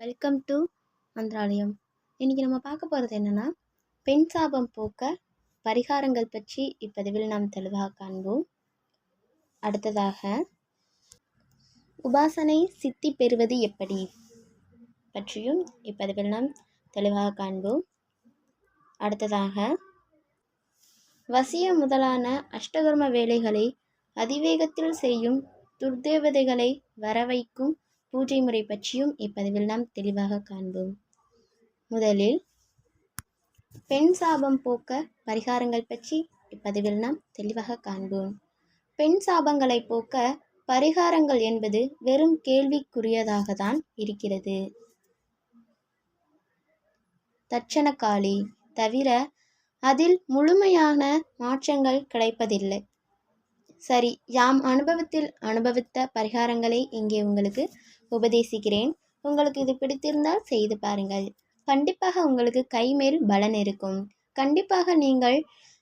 Welcome to Mantralayam இன்றைக்கி நம்ம பார்க்க போகிறது என்னென்னா பெண் சாபம் போக்க பரிகாரங்கள் பற்றி இப்பதிவில் நாம் தெளிவாக காண்போம். அடுத்ததாக உபாசனை சித்தி பெறுவது எப்படி பற்றியும் இப்பதிவில் நாம் தெளிவாக காண்போம். அடுத்ததாக வசிய முதலான அஷ்டகர்ம வேலைகளை அதிவேகத்தில் செய்யும் துர்தேவதைகளை வரவைக்கும் பூஜை முறை பற்றியும் இப்பதிவில் நாம் தெளிவாக காண்போம். முதலில் பெண் சாபம் போக்க பரிகாரங்கள் பற்றி இப்பதிவில் நாம் தெளிவாக காண்போம். பெண் சாபங்களை போக்க பரிகாரங்கள் என்பது வெறும் கேள்விக்குரியதாக தான் இருக்கிறது. தட்சணக்காளி தவிர அதில் முழுமையான மாற்றங்கள் கிடைப்பதில்லை. சரி யாம் அனுபவத்தில் அனுபவித்த பரிகாரங்களை இங்கே உங்களுக்கு உபதேசிக்கிறேன். உங்களுக்கு இது பிடித்திருந்தால் செய்து பாருங்கள். கண்டிப்பாக உங்களுக்கு கைமேல் பலன் இருக்கும். கண்டிப்பாக நீங்கள்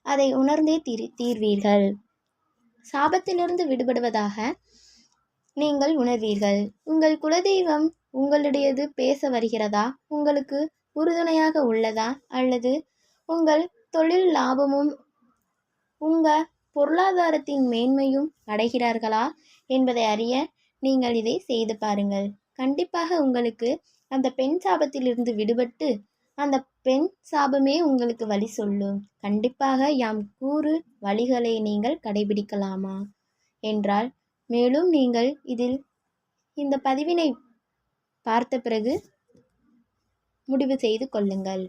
அதை உணர்ந்தே தீர் தீர்வீர்கள். சாபத்திலிருந்து விடுபடுவதாக நீங்கள் உணர்வீர்கள். உங்கள் குலதெய்வம் உங்களுடையது பேச வருகிறதா? உங்களுக்கு உறுதுணையாக உள்ளதா? அல்லது உங்கள் தொழில் லாபமும் உங்கள் பொருளாதாரத்தின் மேன்மையும் அடைகிறார்களா? என்பதை அறிய நீங்கள் இதை செய்து பாருங்கள். கண்டிப்பாக உங்களுக்கு அந்த பெண் சாபத்திலிருந்து விடுபட்டு அந்த பெண் சாபமே உங்களுக்கு வழி சொல்லும். கண்டிப்பாக யாம் கூறு வழிகளை நீங்கள் கடைபிடிக்கலாமா? என்றால் மேலும் நீங்கள் இதில் இந்த பதிவினை பார்த்த பிறகு முடிவு செய்து கொள்ளுங்கள்.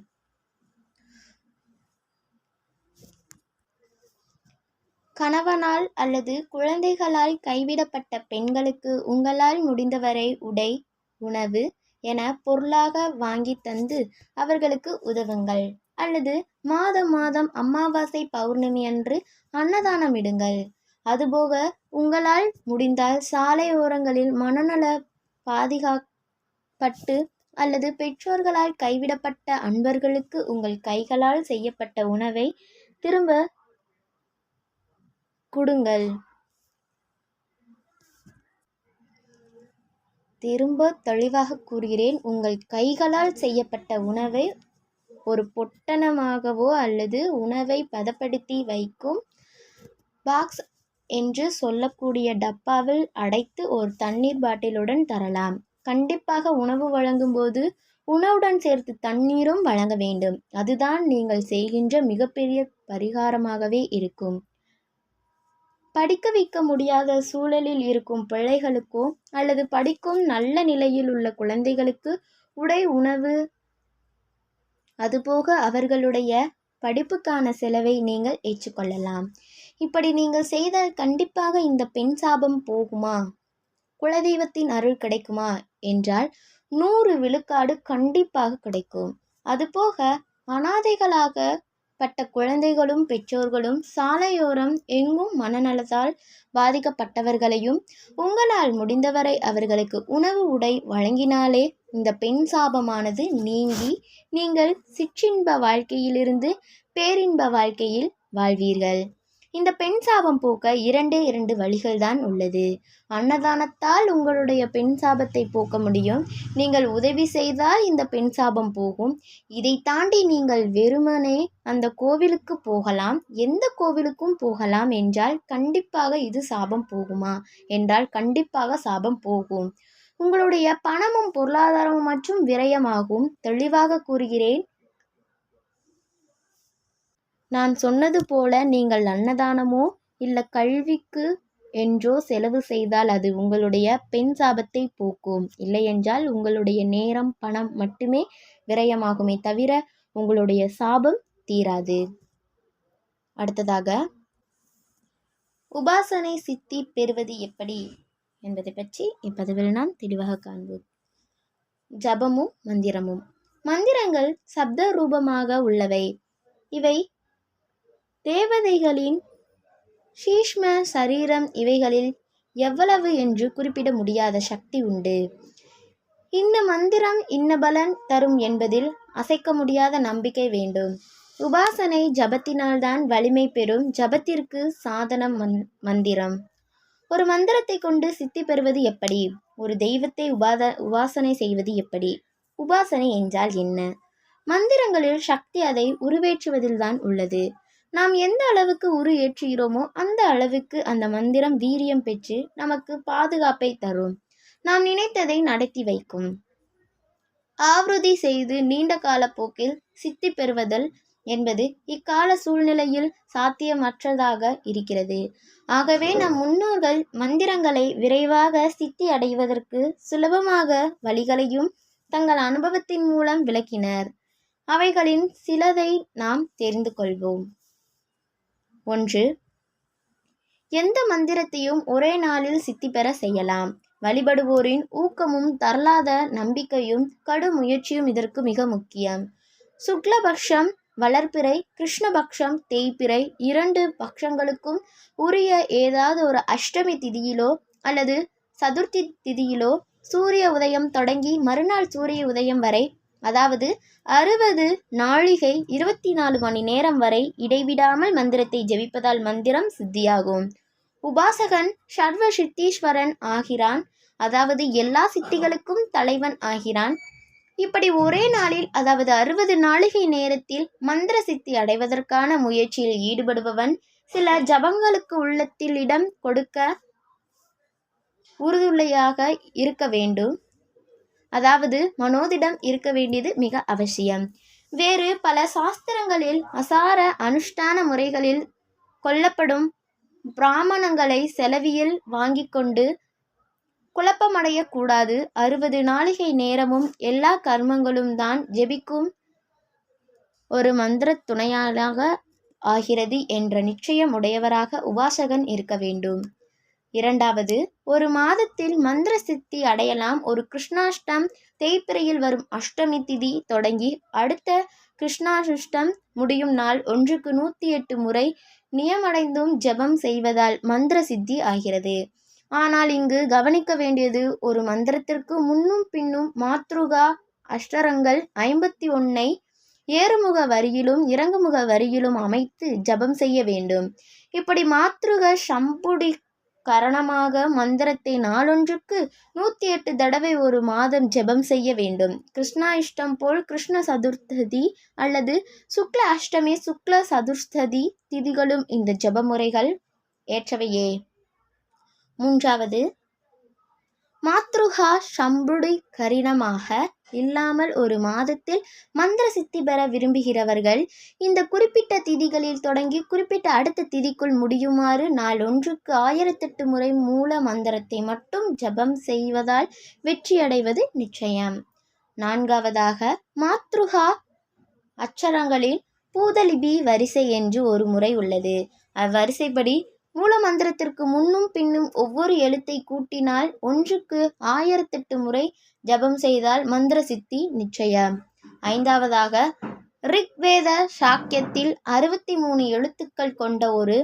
கணவனால் அல்லது குழந்தைகளால் கைவிடப்பட்ட பெண்களுக்கு உங்களால் முடிந்தவரை உடை உணவு என பொருளாக வாங்கி தந்து அவர்களுக்கு உதவுங்கள். அல்லது மாதம் மாதம் அமாவாசை பௌர்ணமி அன்று அன்னதானம் இடுங்கள். அதுபோக உங்களால் முடிந்தால் சாலை ஓரங்களில் மனநல பாதுகாப்பட்டு அல்லது பெற்றோர்களால் கைவிடப்பட்ட அன்பர்களுக்கு உங்கள் கைகளால் செய்யப்பட்ட உணவை திரும்ப கொடுங்கள். திரும்ப தெளிவாக கூறுகிறேன். உங்கள் கைகளால் செய்யப்பட்ட உணவை ஒரு பொட்டணமாகவோ அல்லது உணவை பதப்படுத்தி வைக்கும் பாக்ஸ் என்று சொல்லக்கூடிய டப்பாவில் அடைத்து ஒரு தண்ணீர் பாட்டிலுடன் தரலாம். கண்டிப்பாக உணவு வழங்கும்போது உணவுடன் சேர்த்து தண்ணீரும் வழங்க வேண்டும். அதுதான் நீங்கள் செய்கின்ற மிகப்பெரிய பரிகாரமாகவே இருக்கும். படிக்க வைக்க முடியாத சூழலில் இருக்கும் பிள்ளைகளுக்கோ அல்லது படிக்கும் நல்ல நிலையில் உள்ள குழந்தைகளுக்கு உடை உணவு அதுபோக அவர்களுடைய படிப்புக்கான செலவை நீங்கள் ஏற்றுக்கொள்ளலாம். இப்படி நீங்கள் செய்தால் கண்டிப்பாக இந்த பெண் சாபம் போகுமா? குலதெய்வத்தின் அருள் கிடைக்குமா? என்றால் நூறு விழுக்காடு கண்டிப்பாக கிடைக்கும். அதுபோக அனாதைகளாக பட்ட குழந்தைகளும் பெற்றோர்களும் சாலையோரம் எங்கும் மனநலத்தால் பாதிக்கப்பட்டவர்களையும் உங்களால் முடிந்தவரை அவர்களுக்கு உணவு உடை வழங்கினாலே இந்த பெண் சாபமானது நீங்கி நீங்கள் சிற்றின்ப வாழ்க்கையிலிருந்து பேரின்ப வாழ்க்கையில் வாழ்வீர்கள். இந்த பெண் சாபம் போக்க இரண்டே இரண்டு வழிகள் தான் உள்ளது. அன்னதானத்தால் உங்களுடைய பெண் சாபத்தை போக்க முடியும். நீங்கள் உதவி செய்தால் இந்த பெண் சாபம் போகும். இதை தாண்டி நீங்கள் வெறுமனே அந்த கோவிலுக்கு போகலாம். எந்த கோவிலுக்கும் போகலாம் என்றால் கண்டிப்பாக இது சாபம் போகுமா? என்றால் கண்டிப்பாக சாபம் போகும். உங்களுடைய பணமும் பொருளாதாரமும் மற்றும் விரயமாகும். தெளிவாக கூறுகிறேன். நான் சொன்னது போல நீங்கள் அன்னதானமோ இல்லை கல்விக்கு என்றோ செலவு செய்தால் அது உங்களுடைய பெண் சாபத்தை போக்கும். இல்லையென்றால் உங்களுடைய நேரம் பணம் மட்டுமே விரயமாகுமே தவிர உங்களுடைய சாபம் தீராது. அடுத்ததாக உபாசனை சித்தி பெறுவது எப்படி என்பதை பற்றி இப்பதிவில் நாம் தெளிவாக காண்போம். ஜபமும் மந்திரமும். மந்திரங்கள் சப்த ரூபமாக உள்ளவை. இவை தேவதைகளின் சீஷ்ம சரீரம் இவைகளில் எவ்வளவு என்று குறிப்பிட முடியாத சக்தி உண்டு. இந்த மந்திரம் இன்ன பலன் தரும் என்பதில் அசைக்க முடியாத நம்பிக்கை வேண்டும். உபாசனை ஜபத்தினால்தான் வலிமை பெறும். ஜபத்திற்கு சாதனம் மந் மந்திரம். ஒரு மந்திரத்தை கொண்டு சித்தி பெறுவது எப்படி? ஒரு தெய்வத்தை உபாத உபாசனை செய்வது எப்படி? உபாசனை என்றால் என்ன? மந்திரங்களில் சக்தி அதை உருவேற்றுவதில்தான் உள்ளது. நாம் எந்த அளவுக்கு உரு ஏற்றுகிறோமோ அந்த அளவுக்கு அந்த மந்திரம் வீரியம் பெற்று நமக்கு பாதுகாப்பை தரும். நாம் நினைத்ததை நடத்தி வைக்கும். ஆவருதி செய்து நீண்ட கால போக்கில் சித்தி பெறுவதல் என்பது இக்கால சூழ்நிலையில் சாத்தியமற்றதாக இருக்கிறது. ஆகவே நம் முன்னோர்கள் மந்திரங்களை விரைவாக சித்தி அடைவதற்கு சுலபமாக வழிகளையும் தங்கள் அனுபவத்தின் மூலம் விளக்கினர். அவைகளின் சிலதை நாம் தெரிந்து கொள்வோம். ஒன்று எந்த மந்திரத்தையும் ஒரே நாளில் சித்தி பெற செய்யலாம். வழிபடுவோரின் ஊக்கமும் தரலாத நம்பிக்கையும் கடும் முயற்சியும் இதற்கு மிக முக்கியம். சுக்லபக்ஷம் வளர்ப்பிறை கிருஷ்ணபக்ஷம் தேய்பிறை இரண்டு பக்ஷங்களுக்கும் உரிய ஏதாவது ஒரு அஷ்டமி திதியிலோ அல்லது சதுர்த்தி திதியிலோ சூரிய உதயம் தொடங்கி மறுநாள் சூரிய உதயம் வரை அதாவது அறுபது நாழிகை இருபத்தி நாலு மணி நேரம் வரை இடைவிடாமல் மந்திரத்தை ஜெபிப்பதால் மந்திரம் சித்தியாகும். உபாசகன் சர்வ சித்தீஸ்வரன் ஆகிறான். அதாவது எல்லா சித்திகளுக்கும் தலைவன் ஆகிறான். இப்படி ஒரே நாளில் அதாவது அறுபது நாழிகை நேரத்தில் மந்திர சித்தி அடைவதற்கான முயற்சியில் ஈடுபடுபவன் சில ஜபங்களுக்கு உள்ளத்தில் இடம் கொடுக்க உறுதுணையாக இருக்க வேண்டும். அதாவது மனோதிடம் இருக்க வேண்டியது மிக அவசியம். வேறு பல சாஸ்திரங்களில் அசார அனுஷ்டான முறைகளில் கொல்லப்படும் பிராமணங்களை செலவியில் வாங்கி கொண்டு குழப்பமடையக்கூடாது அறுபது நாளிகை நேரமும் எல்லா கர்மங்களும் தான் ஜெபிக்கும் ஒரு மந்திர துணையாளாக ஆகிறது என்ற நிச்சயம் உடையவராக உபாசகன் இருக்க வேண்டும். இரண்டாவது ஒரு மாதத்தில் மந்திர சித்தி அடையலாம். ஒரு கிருஷ்ணாஷ்டம் தேய்பிரையில் வரும் அஷ்டமி திதி தொடங்கி அடுத்த கிருஷ்ணாஷ்டம் முடியும் நாள் ஒன்றுக்கு நூற்றி எட்டு முறை நியமடைந்தும் ஜெபம் செய்வதால் மந்திர சித்தி ஆகிறது. ஆனால் இங்கு கவனிக்க வேண்டியது ஒரு மந்திரத்திற்கு முன்னும் பின்னும் மாத்ருகா அஷ்டரங்கள் ஐம்பத்தி ஒன்னை ஏறுமுக வரியிலும் இறங்குமுக வரியிலும் அமைத்து ஜபம் செய்ய வேண்டும். இப்படி மாத்ருக சம்புடி காரணமாக மந்திரத்தை நாளொன்றுக்கு நூற்றி எட்டு தடவை ஒரு மாதம் ஜெபம் செய்ய வேண்டும். கிருஷ்ணா இஷ்டம் போல் கிருஷ்ண சதுர்த்ததி அல்லது சுக்ல அஷ்டமி சுக்ல சதுர்த்ததி திதிகளும் இந்த ஜெப முறைகள் ஏற்றவையே. மூன்றாவது மாத்ருகா சம்புடி கரினமாக இல்லாமல் ஒரு மாதத்தில் மந்திர சித்தி பெற விரும்புகிறவர்கள் இந்த குறிப்பிட்ட திதிகளில் தொடங்கி குறிப்பிட்ட அடுத்த திதிக்குள் முடியுமாறு நாள் ஒன்றுக்கு ஆயிரத்தெட்டு முறை மூல மந்திரத்தை மட்டும் ஜபம் செய்வதால் வெற்றியடைவது நிச்சயம். நான்காவதாக மாத்ருகா அச்சரங்களில் பூதலிபி வரிசை என்று ஒரு முறை உள்ளது. அவ்வரிசைப்படி மூல மந்திரத்திற்கு முன்னும் பின்னும் ஒவ்வொரு எழுத்தை கூட்டினால் ஒன்றுக்கு ஆயிரத்தெட்டு முறை ஜபம் செய்தால் மந்திர சித்தி நிச்சயம். ஐந்தாவதாக ரிக்வேத சாக்கியத்தில் அறுபத்தி மூணு எழுத்துக்கள் கொண்ட ஒரு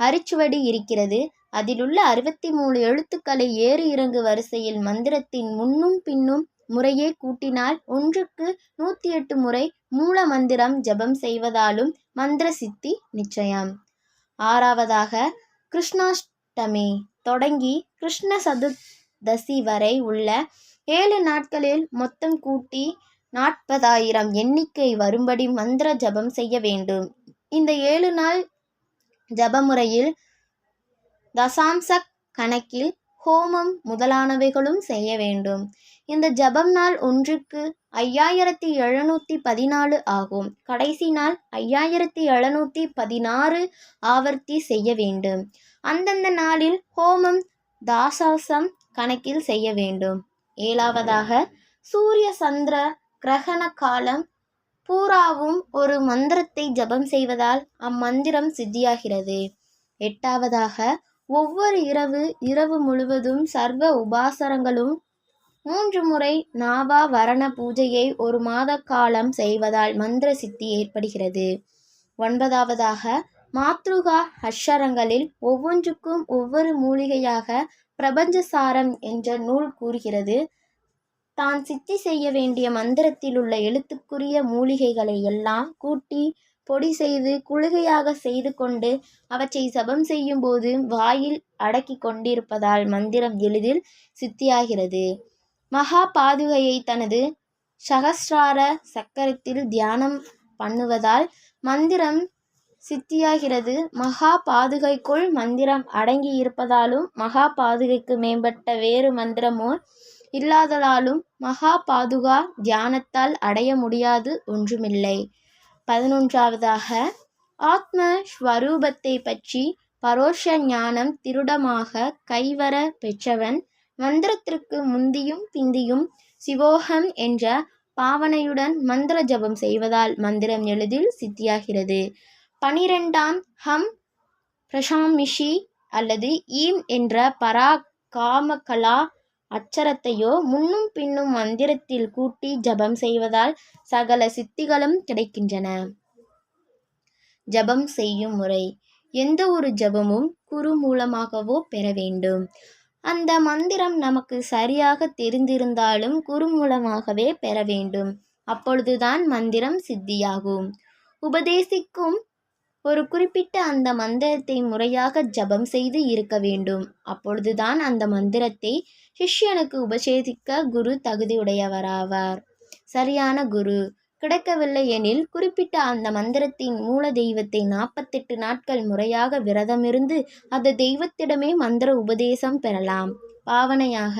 அரிச்சுவடி இருக்கிறது. அதிலுள்ள அறுபத்தி மூணு எழுத்துக்களை ஏறு இறங்கு வரிசையில் மந்திரத்தின் முன்னும் பின்னும் முறையே கூட்டினால் ஒன்றுக்கு நூற்றி எட்டு முறை மூல மந்திரம் ஜபம் செய்வதாலும் மந்திர சித்தி நிச்சயம். ஆறாவதாக கிருஷ்ணாஷ்டமி தொடங்கி கிருஷ்ண சதுர்தசி வரை உள்ள ஏழு நாட்களில் மொத்தம் கூட்டி நாற்பதாயிரம் எண்ணிக்கை வரும்படி மந்திர ஜபம் செய்ய வேண்டும். இந்த ஏழு நாள் ஜப முறையில் தசாம்ச கணக்கில் ஹோமம் முதலானவைகளும் செய்ய வேண்டும். இந்த ஜபம் நாள் ஒன்றுக்கு ஐயாயிரத்தி எழுநூற்றி பதினாலு ஆகும். கடைசி நாள் ஐயாயிரத்தி எழுநூற்றி பதினாறு ஆவர்த்தி செய்ய வேண்டும். அந்தந்த நாளில் ஹோமம் தாசாசம் கணக்கில் செய்ய வேண்டும். ஏழாவதாக சூரிய சந்திர கிரகண காலம் பூராவும் ஒரு மந்திரத்தை ஜபம் செய்வதால் அம்மந்திரம் சித்தியாகிறது. எட்டாவதாக ஒவ்வொரு இரவு இரவு முழுவதும் சர்வ உபாசரங்களும் மூன்று முறை நாவா வரண பூஜையை ஒரு மாத காலம் செய்வதால் மந்திர சித்தி ஏற்படுகிறது. ஒன்பதாவதாக மாத்ருகா அஷரங்களில் ஒவ்வொன்றுக்கும் ஒவ்வொரு மூலிகையாக பிரபஞ்சசாரம் என்ற நூல் கூறுகிறது. தான் சித்தி செய்ய வேண்டிய மந்திரத்தில் உள்ள எழுத்துக்குரிய மூலிகைகளை எல்லாம் கூட்டி பொடி செய்து குளிகையாக செய்து கொண்டு அவற்றை சபம் செய்யும்போது வாயில் அடக்கி கொண்டிருப்பதால் மந்திரம் எளிதில் சித்தியாகிறது. மகா பாதுகையை தனது சகஸ்ரார சக்கரத்தில் தியானம் பண்ணுவதால் மந்திரம் சித்தியாகிறது. மகா பாதுகைக்குள் மந்திரம் அடங்கி இருப்பதாலும் மகா பாதுகைக்கு மேம்பட்ட வேறு மந்திரமோ இல்லாததாலும் மகா பாதுகா தியானத்தால் அடைய முடியாது ஒன்றுமில்லை. பதினொன்றாவதாக ஆத்ம ஸ்வரூபத்தை பற்றி பரோஷ ஞானம் திருடமாக கைவர பெற்றவன் மந்திரத்திற்கு முந்தியும் பிந்தியும் சிவோகம் என்ற பாவனையுடன் மந்திர ஜபம் செய்வதால் மந்திரம் எளிதில் சித்தியாகிறது. பனிரெண்டாம் ஹம் பிரஷாமிஷி அல்லது ஈம் என்ற பரா காமகலா அச்சரத்தையோ முன்னும் பின்னும் மந்திரத்தில் கூட்டி ஜபம் செய்வதால் சகல சித்திகளும் கிடைக்கின்றன. ஜபம் செய்யும் முறை எந்த ஒரு ஜபமும் குரு மூலமாகவோ பெற வேண்டும். அந்த மந்திரம் நமக்கு சரியாக தெரிந்திருந்தாலும் குரு மூலமாகவே பெற வேண்டும். அப்பொழுதுதான் மந்திரம் சித்தியாகும். உபதேசிக்கும் ஒரு குறிப்பிட்ட அந்த மந்திரத்தை முறையாக ஜபம் செய்து இருக்க வேண்டும். அப்பொழுதுதான் அந்த மந்திரத்தை சிஷ்யனுக்கு உபசேதிக்க குரு தகுதியுடையவராவார். சரியான குரு. கிடைக்கவில்லை எனில் குறிப்பிட்ட அந்த மந்திரத்தின் மூல தெய்வத்தை நாற்பத்தெட்டு நாட்கள் முறையாக விரதமிருந்து அந்த தெய்வத்திடமே மந்திர உபதேசம் பெறலாம். பாவனையாக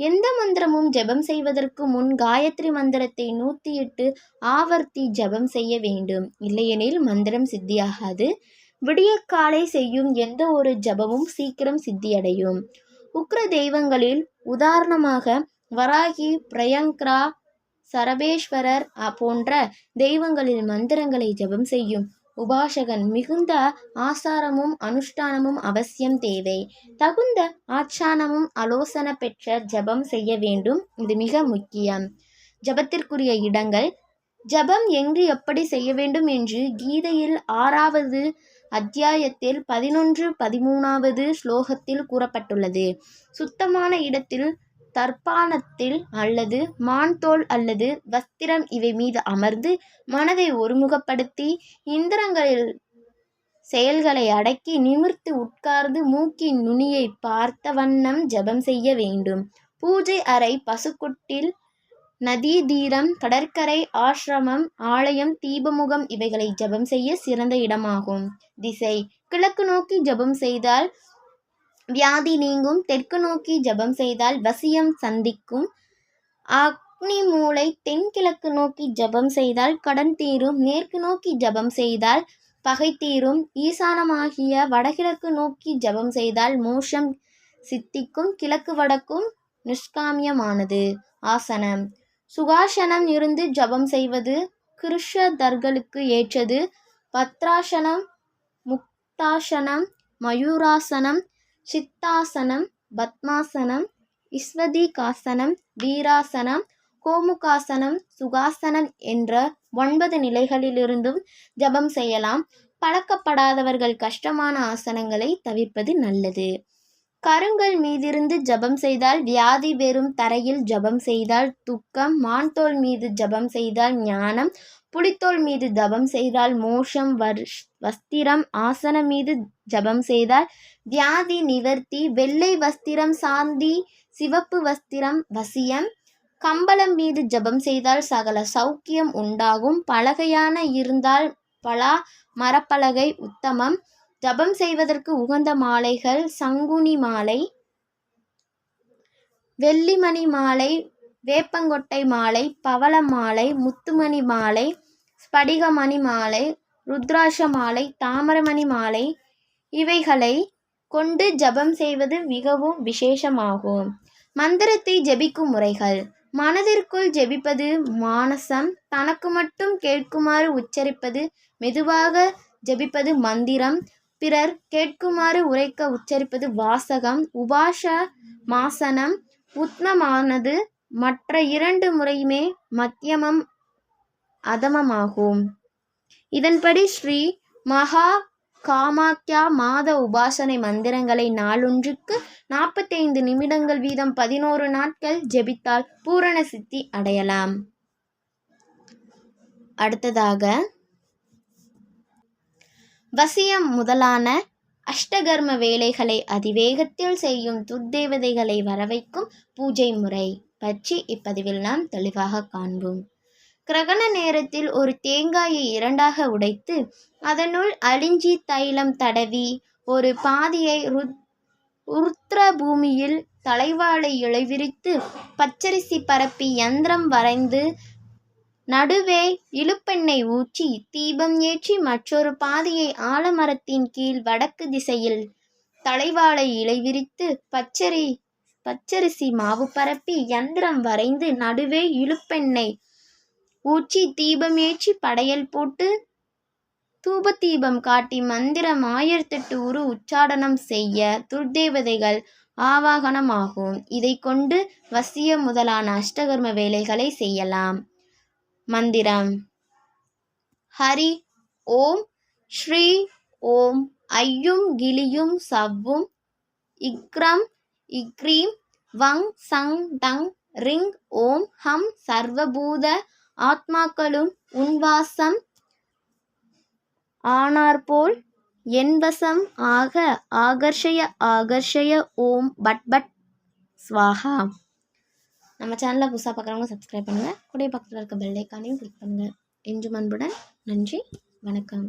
எந்த மந்திரமும் ஜெபம் செய்வதற்கு முன் காயத்ரி மந்திரத்தை நூற்றி எட்டு ஆவர்த்தி ஜெபம் செய்ய வேண்டும். இல்லையெனில் மந்திரம் சித்தியாகாது. விடியற்காலை செய்யும் எந்த ஒரு ஜபமும் சீக்கிரம் சித்தியடையும். உக்ர தெய்வங்களில் உதாரணமாக வராகி பிரயங்கரா சரபேஸ்வரர் போன்ற தெய்வங்களில் மந்திரங்களை ஜபம் செய்யும். உபாசகன் மிகுந்த ஆசாரமும் அனுஷ்டானமும் அவசியம் தேவை. தகுந்த ஆச்சானமும் ஆலோசனை பெற்ற ஜபம் செய்ய வேண்டும். இது மிக முக்கியம். ஜபத்திற்குரிய இடங்கள். ஜபம் எங்கு எப்படி செய்ய வேண்டும் என்று கீதையில் ஆறாவது அத்தியாயத்தில் பதினொன்று பதிமூணாவது ஸ்லோகத்தில் கூறப்பட்டுள்ளது. சுத்தமான இடத்தில் தர்ப்பாணத்தில் அல்லது மான்தோல் அல்லது வஸ்திரம் இவை மீது அமர்ந்து மனதை ஒருமுகப்படுத்தி இந்திரங்களில் செயல்களை அடக்கி நிமிர்த்து உட்கார்ந்து மூக்கின் நுனியை பார்த்த வண்ணம் ஜபம் செய்ய வேண்டும். பூஜை அறை பசுக்குட்டில் நதி தீரம் கடற்கரை ஆசிரமம் ஆலயம் தீபமுகம் இவைகளை ஜபம் செய்ய சிறந்த இடமாகும். திசை கிழக்கு நோக்கி ஜபம் செய்தால் வியாதி நீங்கும் தெற்கு நோக்கி ஜபம் செய்தால் வசியம் சந்திக்கும். அக்னி மூளை தென்கிழக்கு நோக்கி ஜபம் செய்தால் கடன் தீரும் மேற்கு நோக்கி ஜபம் செய்தால் பகை தீரும். ஈசானமாகிய வடகிழக்கு நோக்கி ஜபம் செய்தால் மோஷம் சித்திக்கும் கிழக்கு வடக்கும் நிஷ்காமியமானது. ஆசனம். சுகாசனம் இருந்து ஜபம் செய்வது கிருஷதர்களுக்கு ஏற்றது. பத்ராசனம் முக்தாசனம் மயூராசனம் சித்தாசனம் பத்மாசனம் இஸ்வதிகாசனம் வீராசனம் கோமுகாசனம் சுகாசனம் என்ற ஒன்பது நிலைகளிலிருந்தும் ஜபம் செய்யலாம். பழக்கப்படாதவர்கள் கஷ்டமான ஆசனங்களை தவிர்ப்பது நல்லது. கருங்கல் மீதிருந்து ஜபம் செய்தால் வியாதி வெறும் தரையில் ஜபம் செய்தால் துக்கம் மான்தோல் மீது ஜபம் செய்தால் ஞானம் புலித்தோல் மீது ஜபம் செய்தால் மோஷம் வர்ஷ் வஸ்திரம் ஆசனம் மீது ஜபம் செய்தால் வியாதி நிவர்த்தி வெள்ளை வஸ்திரம் சாந்தி சிவப்பு வஸ்திரம் வசியம். கம்பளம் மீது ஜபம் செய்தால் சகல சௌக்கியம் உண்டாகும். பலகையான இருந்தால் பலா மரப்பலகை உத்தமம். ஜபம் செய்வதற்கு உகந்த மாலைகள் சங்குனி மாலை வெள்ளிமணி மாலை வேப்பங்கொட்டை மாலை பவள மாலை முத்துமணி மாலை ஸ்படிகமணி மாலை ருத்ராட்ச மாலை தாமரமணி மாலை. இவைகளை கொண்டு ஜபம் செய்வது மிகவும் விசேஷமாகும். மந்திரத்தை ஜபிக்கும் முறைகள். மனதிற்குள் ஜெபிப்பது மானசம் தனக்கு மட்டும் கேட்குமாறு உச்சரிப்பது மெதுவாக ஜெபிப்பது மந்திரம் பிறர் கேட்குமாறு உரைக்க உச்சரிப்பது வாசகம் உபாச மாசனம் உத்மமானது மற்ற இரண்டு முறையுமே மத்தியமம் அதமமாகும். இதன்படி ஸ்ரீ மகா காமாக்யா மாத உபாசனை மந்திரங்களை நாளொன்றுக்கு நாற்பத்தைந்து நிமிடங்கள் வீதம் பதினோரு நாட்கள் ஜெபித்தால் பூரண சித்தி அடையலாம். அடுத்ததாக வசியம் முதலான அஷ்டகர்ம வேலைகளை அதிவேகத்தில் செய்யும் துர்தேவதைகளை வரவைக்கும் பூஜை முறை பற்றி இப்பதிவில் நாம் தெளிவாக காண்போம். கிரகண நேரத்தில் ஒரு தேங்காயை இரண்டாக உடைத்து அதனுள் அழிஞ்சி தைலம் தடவி ஒரு பாதியை ருத் பூமியில் தலைவாழை இழைவிரித்து பச்சரிசி பரப்பி யந்திரம் வரைந்து நடுவே இழுப்பெண்ணை ஊற்றி தீபம் ஏற்றி மற்றொரு பாதியை ஆலமரத்தின் கீழ் வடக்கு திசையில் தலைவாழை இலை விரித்து பச்சரி பச்சரிசி மாவு பரப்பி யந்திரம் வரைந்து நடுவே இழுப்பெண்ணை ஊற்றி தீபம் ஏற்றி படையல் போட்டு தூப தீபம் காட்டி மந்திரம் ஆயிரத்தெட்டு உரு உச்சாடனம் செய்ய துர்தேவதைகள் ஆவாகனமாகும். இதை கொண்டு வசிய முதலான அஷ்டகர்ம வேலைகளை செய்யலாம். மந்திரம். ஹரி ஓம் ஸ்ரீ ஓம் ஐயும் கிளியும் சவ்வும் இக்ரம் இக்ரீம் வங் சங் டங் ரிங் ஓம் ஹம் சர்வபூத ஆத்மாக்களும் உன்வாசம் ஆனார்போல் என்வசம் ஆக ஆகர்ஷய ஆகர்ஷய ஓம் பட் பட். ஸ்வாஹா. நம்ம சேனலில் புதுசாக பார்க்குறவங்க சப்ஸ்கிரைப் பண்ணுங்கள் கூடிய பக்கத்தில் இருக்க பெல் ஐக்கானையும் கிளிக் பண்ணுங்கள் என்றும் அன்புடன் நன்றி. வணக்கம்.